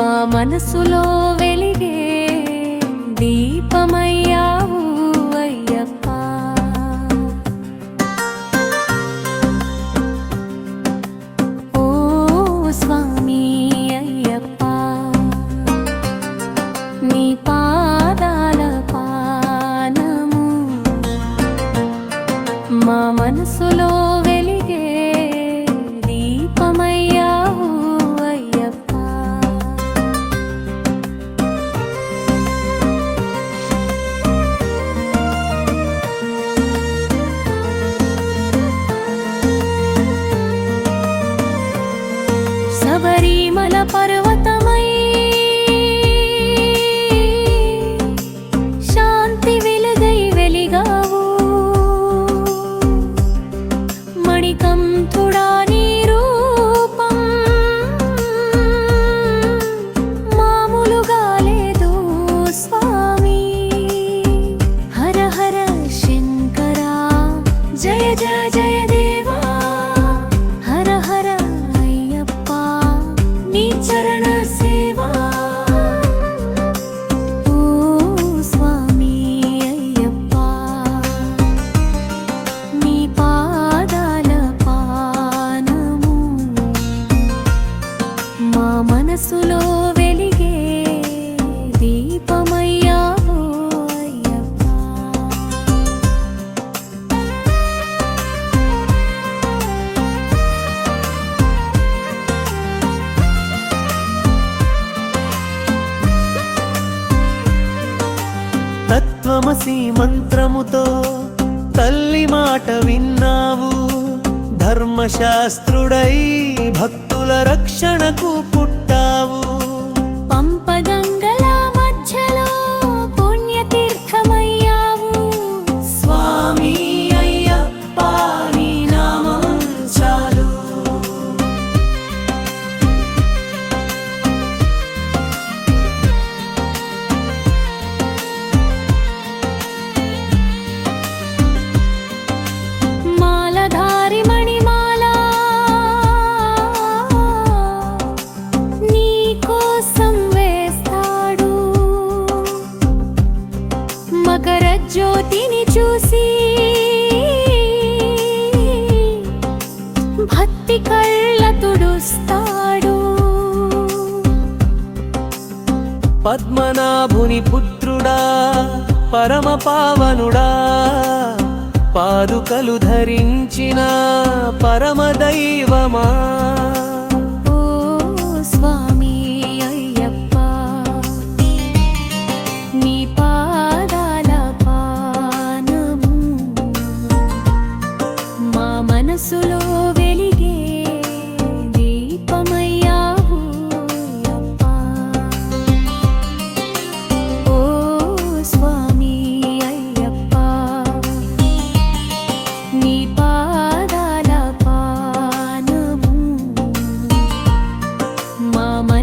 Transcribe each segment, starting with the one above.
మా మనసులో వెలిగే దీపమయ్యావు అయ్యప్ప. ఓ స్వామి అయ్యప్ప నీ పాదాల పానము మా మనసులో జయ జయ జయ తత్వమసి మంత్రముతో తల్లి మాట విన్నావు. ధర్మశాస్త్రుడై భక్తుల రక్షణకు మకర జ్యోతిని చూసి భక్తి కళ్ళ తుడుస్తాడు. పద్మనాభుని పుత్రుడా పరమ పావనుడా పాదుకలు ధరించిన పరమ దైవమా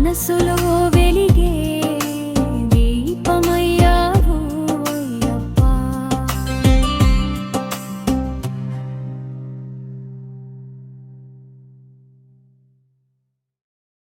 మనసులో